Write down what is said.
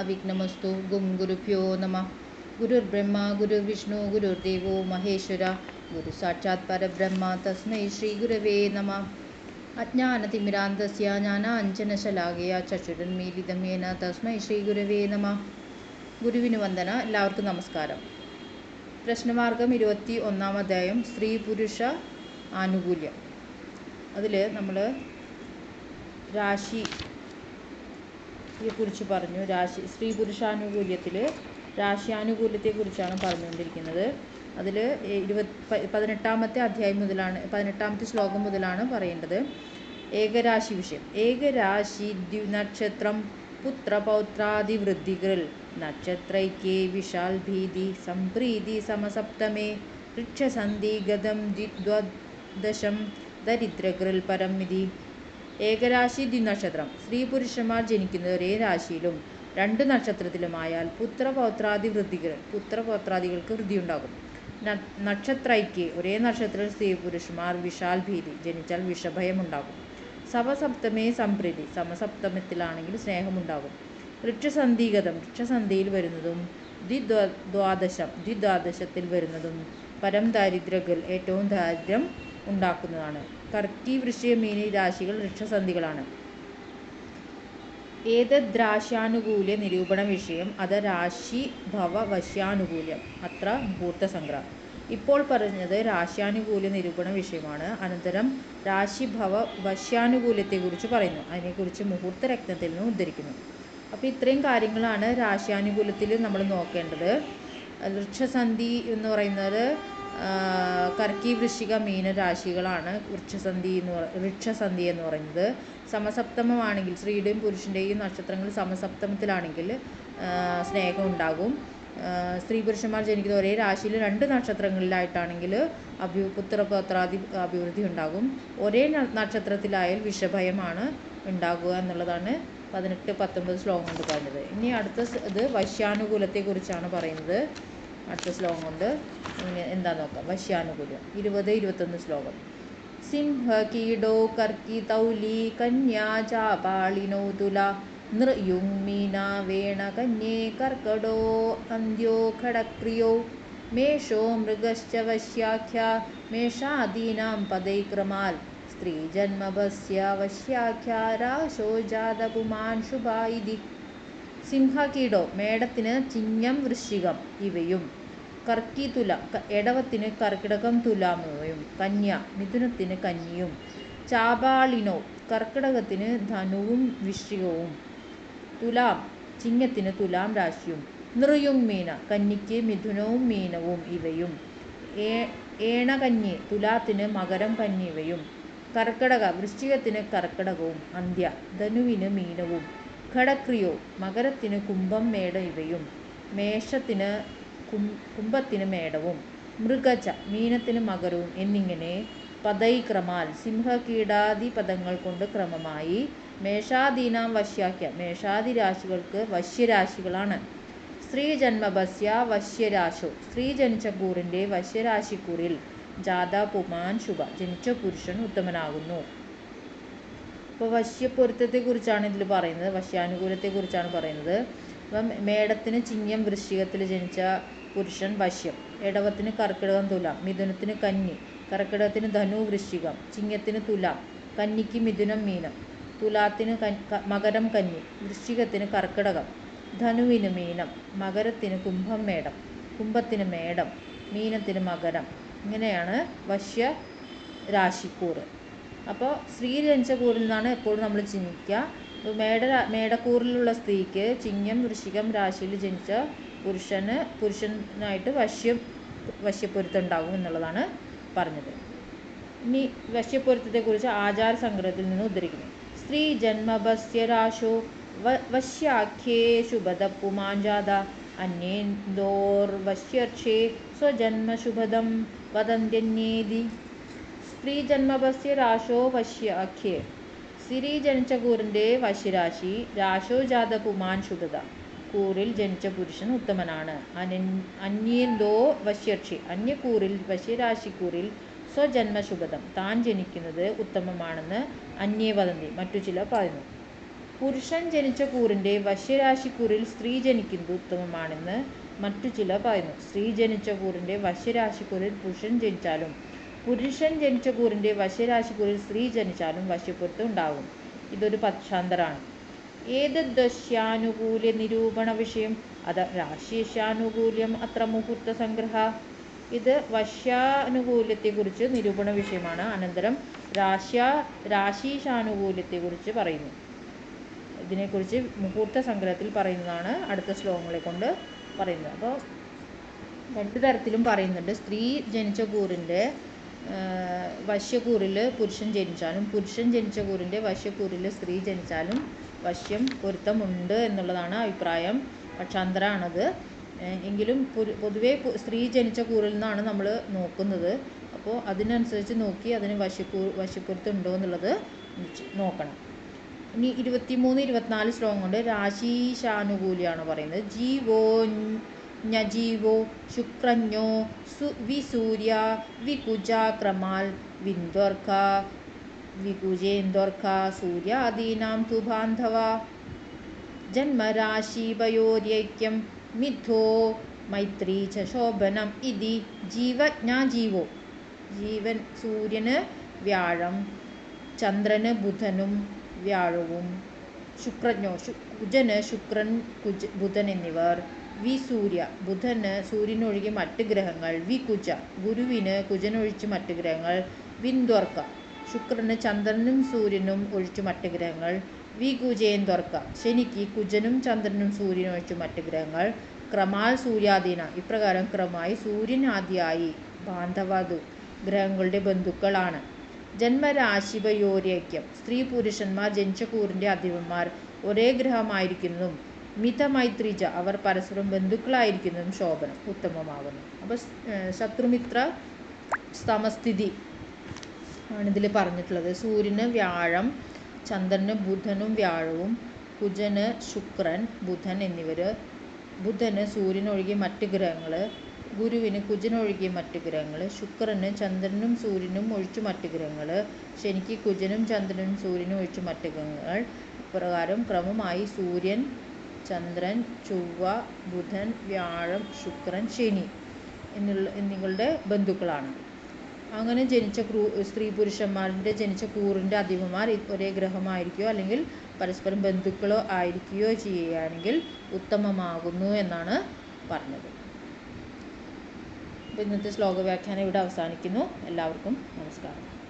അവിഘ്നമസ്തു ഗും ഗുരുഭ്യോ നമ ഗുരുർബ്രഹ്മ ഗുരുവിഷ്ണു ഗുരുദേവോ മഹേശ്വര ഗുരു സാക്ഷാത് പരബ്രഹ്മ തസ്മൈ ശ്രീ ഗുരവേ നമ അജ്ഞാനതിമിരാന്തസ്യ ജ്ഞാനാഞ്ജനശലാകയ ചക്ഷുരന്മീലിതം യേന തസ്മൈ ശ്രീ ഗുരവേ നമ ഗുരുവിന് വന്ദന എല്ലാവർക്കും നമസ്കാരം. പ്രശ്നമാർഗം ഇരുപത്തി ഒന്നാം അധ്യായം സ്ത്രീ പുരുഷ ആനുകൂല്യം. അതിൽ നമ്മൾ രാശി കുറിച്ച് പറഞ്ഞു. രാശി സ്ത്രീ പുരുഷാനുകൂല്യത്തിൽ രാശിയാനുകൂല്യത്തെക്കുറിച്ചാണ് പറഞ്ഞുകൊണ്ടിരിക്കുന്നത്. അതിൽ ഇരുപത് പതിനെട്ടാമത്തെ അധ്യായം മുതലാണ് പതിനെട്ടാമത്തെ ശ്ലോകം മുതലാണ് പറയേണ്ടത്. ഏകരാശി വിഷയം. ഏകരാശി ദ്വിനക്ഷത്രം പുത്രപൗത്രാദിവൃദ്ധികൾ നക്ഷത്രൈക്യേ വിശാൽ ഭീതി സംപ്രീതി സമസപ്തമേ വൃക്ഷസന്ധി ഗതം ദ്വിദ്വദശം ദരിദ്രകൃൽ പരമിതി ഏകരാശി ദ്വിനക്ഷത്രം. സ്ത്രീ പുരുഷന്മാർ ജനിക്കുന്നത് ഒരേ രാശിയിലും രണ്ട് നക്ഷത്രത്തിലുമായാൽ പുത്രപൗത്രാദി വൃദ്ധികൾ പുത്രപൗത്രാദികൾക്ക് വൃദ്ധിയുണ്ടാകും. നക്ഷത്രയ്ക്ക് ഒരേ നക്ഷത്രത്തിൽ സ്ത്രീ പുരുഷന്മാർ വിശാൽ ഭീതി ജനിച്ചാൽ വിഷഭയമുണ്ടാകും. സമസപ്തമേ സംപ്രീതി സമസപ്തമത്തിലാണെങ്കിൽ സ്നേഹമുണ്ടാകും. വൃക്ഷസന്ധിഗതം വൃക്ഷസന്ധിയിൽ വരുന്നതും ദ്വിദ്വാദശം ദ്വിദ്വാദശത്തിൽ വരുന്നതും പരം ദാരിദ്ര്യകൾ ഏറ്റവും ദാരിദ്ര്യം ഉണ്ടാക്കുന്നതാണ്. കർക്കി വൃശ്ചിക മീനി രാശികൾ വൃക്ഷസന്ധികളാണ്. ഏതദ്രാശ്യാനുകൂല്യ നിരൂപണ വിഷയം? അത് രാശി ഭവ വശ്യാനുകൂല്യം. അത്ര മുഹൂർത്ത സംഗ്രഹം ഇപ്പോൾ പറഞ്ഞത് രാശ്യാനുകൂല്യ നിരൂപണ വിഷയമാണ്. അനന്തരം രാശിഭവ വശ്യാനുകൂല്യത്തെക്കുറിച്ച് പറയുന്നു. അതിനെക്കുറിച്ച് മുഹൂർത്ത രത്നത്തിൽ നിന്ന് ഉദ്ധരിക്കുന്നു. അപ്പോൾ ഇത്രയും കാര്യങ്ങളാണ് രാശ്യാനുകൂല്യത്തിൽ നമ്മൾ നോക്കേണ്ടത്. വൃക്ഷസന്ധി എന്ന് പറയുന്നത് കർക്കി വൃശ്ചിക മീന രാശികളാണ് വൃക്ഷസന്ധി എന്ന് വൃക്ഷസന്ധി എന്ന് പറയുന്നത്. സമസപ്തമമാണെങ്കിൽ സ്ത്രീയുടെയും പുരുഷന്റെയും നക്ഷത്രങ്ങൾ സമസപ്തമത്തിലാണെങ്കിൽ സ്നേഹം ഉണ്ടാകും. സ്ത്രീ പുരുഷന്മാർ ജനിക്കുന്ന ഒരേ രാശിയിൽ രണ്ട് നക്ഷത്രങ്ങളിലായിട്ടാണെങ്കിൽ അഭി പുത്രപത്രാദി അഭിവൃദ്ധി ഉണ്ടാകും. ഒരേ നക്ഷത്രത്തിലായാൽ വിഷഭയമാണ് ഉണ്ടാകുക എന്നുള്ളതാണ് പതിനെട്ട് പത്തൊമ്പത് ശ്ലോകം കൊണ്ട് പറഞ്ഞത്. ഇനി അടുത്ത ഇത് വശ്യാനുകൂലത്തെക്കുറിച്ചാണ് പറയുന്നത്. അടുത്ത ശ്ലോകം കൊണ്ട് എന്താ നോക്കാം? വശ്യാനുകൂല്യം. ഇരുപത് ഇരുപത്തൊന്ന് ശ്ലോകം. സിംഹ കീടോ കർക്കി തൗലി കന്യാ ചാപാളിനോ തുല നൃയുങ്മീന വേണ കന്യേ കർക്കടോ അന്ത്യോ ഖടക്രിയോ മേഷോ മൃഗശ്ച വശ്യാഖ്യ മേഷാദീനാം പദൈക്രമാൽ സ്ത്രീജന്മഭസ്യ വശ്യാഖ്യാരാശോ ജാതപുമാൻ ജാതകുമാൻ ഇതി സിംഹകീടോ മേടത്തിന് ചിങ്ങം വൃശ്ചികം ഇവയും. കർക്കി തുല എടവത്തിന് കർക്കിടകം തുലാമയും കന്യ മിഥുനത്തിന് കന്യയും ചാപാളിനോ കർക്കിടകത്തിന് ധനുവും വൃശ്ചികവും. തുലാം ചിങ്ങത്തിന് തുലാം രാശിയും. നൃയും മീന കന്നിക്ക് മിഥുനവും മീനവും ഇവയും. ഏണകന്യെ തുലാത്തിന് മകരം കന്യവയും കർക്കിടക വൃശ്ചികത്തിന് കർക്കിടകവും. അന്ത്യ ധനുവിന് മീനവും. ഘടക്രിയോ മകരത്തിന് കുംഭം മേട ഇവയും മേഷത്തിന് കുംഭത്തിന് മേടവും മൃഗജ മീനത്തിന് മകരവും എന്നിങ്ങനെ പദൈക്രമാൽ സിംഹകീടാദി പദങ്ങൾ കൊണ്ട് ക്രമമായി മേഷാദീനാം വശ്യാഖ്യ മേഷാദി രാശികൾക്ക് വശ്യരാശികളാണ്. സ്ത്രീ ജന്മഭസ്യ വശ്യരാശോ സ്ത്രീ ജനിച്ച കൂറിന്റെ വശ്യരാശിക്കൂറിൽ ജാത പുമാൻ ശുഭ ജനിച്ച പുരുഷൻ ഉത്തമനാകുന്നു. ഇപ്പോൾ വശ്യപ്പൊരുത്തത്തെക്കുറിച്ചാണ് ഇതിൽ പറയുന്നത്. വശ്യാനുകൂലത്തെക്കുറിച്ചാണ് പറയുന്നത്. അപ്പം മേടത്തിന് ചിങ്ങം വൃശ്ചികത്തിൽ ജനിച്ച പുരുഷൻ വശ്യം. ഇടവത്തിന് കർക്കിടകം തുലാം. മിഥുനത്തിന് കന്നി. കർക്കിടകത്തിന് ധനു വൃശ്ചികം. ചിങ്ങത്തിന് തുലാം. കന്നിക്ക് മിഥുനം മീനം. തുലാത്തിന് മകരം കന്നി. വൃശ്ചികത്തിന് കർക്കിടകം. ധനുവിന് മീനം. മകരത്തിന് കുംഭം മേടം. കുംഭത്തിന് മേടം. മീനത്തിന് മകരം. ഇങ്ങനെയാണ് വശ്യ രാശിക്കൂറ്. അപ്പോൾ സ്ത്രീ ജനിച്ച കൂറിൽ നിന്നാണ് എപ്പോഴും നമ്മൾ ചിന്തിക്കുക. മേട മേടക്കൂറിലുള്ള സ്ത്രീക്ക് ചിങ്ങം വൃശ്ചികം രാശിയിൽ ജനിച്ച പുരുഷന് പുരുഷനായിട്ട് വശ്യം വശ്യപ്പൊരുത്തം ഉണ്ടാകും എന്നുള്ളതാണ് പറഞ്ഞത്. ഇനി വശ്യപ്പൊരുത്തത്തെക്കുറിച്ച് ആചാര സംഗ്രഹത്തിൽ നിന്ന് ഉദ്ധരിക്കുന്നു. സ്ത്രീ ജന്മഭസ്യരാശോ വശ്യാഖ്യേ അന്യേന്ദോർ വശ്യർഷേ സ്വജന്മശുഭദം വദന്ത്യന്യേതി. സ്ത്രീ ജന്മഭസ്യ രാശോ വശ്യാഖ്യേ സ്ത്രീ ജനിച്ച കൂറിന്റെ വശ്യരാശി രാശോ ജാത പുമാൻ ശുഭത കൂറിൽ ജനിച്ച പുരുഷൻ ഉത്തമനാണ്. അന്യേന്തോ വശ്യർഷി അന്യക്കൂറിൽ വശ്യരാശിക്കൂറിൽ സ്വജന്മശുഭതം. താൻ ജനിക്കുന്നത് ഉത്തമമാണെന്ന് അന്യേ വദന്തി മറ്റു ചിലർ പറയുന്നു. പുരുഷൻ ജനിച്ച കൂറിന്റെ വശ്യരാശിക്കൂറിൽ സ്ത്രീ ജനിക്കുന്നത് ഉത്തമമാണെന്ന് മറ്റു ചിലർ പറയുന്നു. സ്ത്രീ ജനിച്ച കൂറിന്റെ വശ്യരാശിക്കൂറിൽ പുരുഷൻ ജനിച്ചാലും പുരുഷൻ ജനിച്ച കൂറിന്റെ വശ്യരാശിക്കൂറിൽ സ്ത്രീ ജനിച്ചാലും വശ്യപ്പുറത്ത് ഉണ്ടാകും ഇതൊരു പക്ഷാന്തരാണ് ഏത് ദശ്യാനുകൂല്യ നിരൂപണ വിഷയം? അത് രാശിശാനുകൂല്യം അത്ര മുഹൂർത്ത സംഗ്രഹ. ഇത് വശ്യാനുകൂല്യത്തെക്കുറിച്ച് നിരൂപണ വിഷയമാണ്. അനന്തരം രാശ്യ രാശീശാനുകൂല്യത്തെക്കുറിച്ച് പറയുന്നു. ഇതിനെക്കുറിച്ച് മുഹൂർത്ത സംഗ്രഹത്തിൽ പറയുന്നതാണ് അടുത്ത ശ്ലോകങ്ങളെ കൊണ്ട് പറയുന്നത്. അപ്പോൾ രണ്ട് തരത്തിലും പറയുന്നുണ്ട്. സ്ത്രീ ജനിച്ച കൂറിന്റെ വശ്യക്കൂറിൽ പുരുഷൻ ജനിച്ചാലും പുരുഷൻ ജനിച്ച കൂറിന്റെ വശ്യക്കൂറിൽ സ്ത്രീ ജനിച്ചാലും വശ്യം പൊരുത്തമുണ്ട് എന്നുള്ളതാണ് അഭിപ്രായം. പക്ഷാന്തരാണത്. എങ്കിലും പൊതുവേ സ്ത്രീ ജനിച്ച കൂറിൽ നിന്നാണ് നമ്മൾ നോക്കുന്നത്. അപ്പോൾ അതിനനുസരിച്ച് നോക്കി അതിന് വശ്യക്കൂ വശ്യപ്പൊരുത്തം ഉണ്ടോ എന്നുള്ളത് നോക്കണം. ഇനി ഇരുപത്തിമൂന്ന് ഇരുപത്തിനാല് ശ്ലോകം കൊണ്ട് രാശീശാനുകൂലിയാണ് പറയുന്നത്. ജീവോ നജീവോ ശുക്രഞ്ഞോ സു വിസൂര്യ വികുജ ക്രമാൽ വിന്ദോർഖ വികുജേന്ദോർഖ സൂര്യാദീനാം തു ബാന്ധവ ജന്മരാശീവയോര്യൈക്യം മിഥോ മൈത്രി ച ശോഭനം ഇതി ജീവജ്ഞാ ജീവോ ജീവൻ സൂര്യന് വ്യാഴം ചന്ദ്രന് ബുധനും വ്യാഴവും ശുക്രജ്ഞോ കുജന് ശുക്രൻ കുജ ബുധൻ എന്നിവർ. വി സൂര്യ ബുധന് സൂര്യനൊഴികെ മറ്റ് ഗ്രഹങ്ങൾ വി കുജ ഗുരുവിന് കുജനൊഴിച്ച് മറ്റ് ഗ്രഹങ്ങൾ വിന്ദോർക്ക ശുക്രന് ചന്ദ്രനും സൂര്യനും ഒഴിച്ച് മറ്റ് ഗ്രഹങ്ങൾ വി കുജേന്ദോർക്ക ശനിക്ക് കുജനും ചന്ദ്രനും സൂര്യനും ഒഴിച്ച് മറ്റ് ഗ്രഹങ്ങൾ ക്രമാൽ സൂര്യാധീന ഇപ്രകാരം ക്രമമായി സൂര്യൻ ആദ്യമായി ബാന്ധവാദു ഗ്രഹങ്ങളുടെ ബന്ധുക്കളാണ്. ജന്മരാശിപയോരൈക്യം സ്ത്രീ പുരുഷന്മാർ ജനിച്ച കൂറിന്റെ അധിപന്മാർ ഒരേ ഗ്രഹമായിരിക്കുന്നതും മിതമൈത്രിജ അവർ പരസ്പരം ബന്ധുക്കളായിരിക്കുന്നതും ശോഭനം ഉത്തമമാകുന്നു. അപ്പോൾ ശത്രുമിത്ര സമസ്ഥിതി ആണ് ഇതിൽ പറഞ്ഞിട്ടുള്ളത്. സൂര്യന് വ്യാഴം ചന്ദ്രന് ബുധനും വ്യാഴവും കുജന് ശുക്രൻ ബുധൻ എന്നിവർ ബുധന് സൂര്യനൊഴികെ മറ്റ് ഗ്രഹങ്ങൾ ഗുരുവിന് കുജനൊഴികെ മറ്റ് ഗ്രഹങ്ങൾ ശുക്രന് ചന്ദ്രനും സൂര്യനും ഒഴിച്ചു മറ്റ് ഗ്രഹങ്ങൾ ശനിക്ക് കുജനും ചന്ദ്രനും സൂര്യനും ഒഴിച്ചു മറ്റ് ഗ്രഹങ്ങൾ ഇപ്രകാരം ക്രമമായി സൂര്യൻ ചന്ദ്രൻ ചൊവ്വ ബുധൻ വ്യാഴം ശുക്രൻ ശനി എന്നുള്ള എന്നിവരുടെ ബന്ധുക്കളാണ്. അങ്ങനെ ജനിച്ച ക്രൂ സ്ത്രീ പുരുഷന്മാരുടെ ജനിച്ച കൂറിന്റെ അധിപന്മാർ ഒരേ ഗ്രഹമായിരിക്കുകയോ അല്ലെങ്കിൽ പരസ്പരം ബന്ധുക്കളോ ആയിരിക്കുകയോ ചെയ്യുകയാണെങ്കിൽ ഉത്തമമാകുന്നു എന്നാണ് പറഞ്ഞത്. ഇന്നത്തെ ശ്ലോക വ്യാഖ്യാനം ഇവിടെ അവസാനിക്കുന്നു. എല്ലാവർക്കും നമസ്കാരം.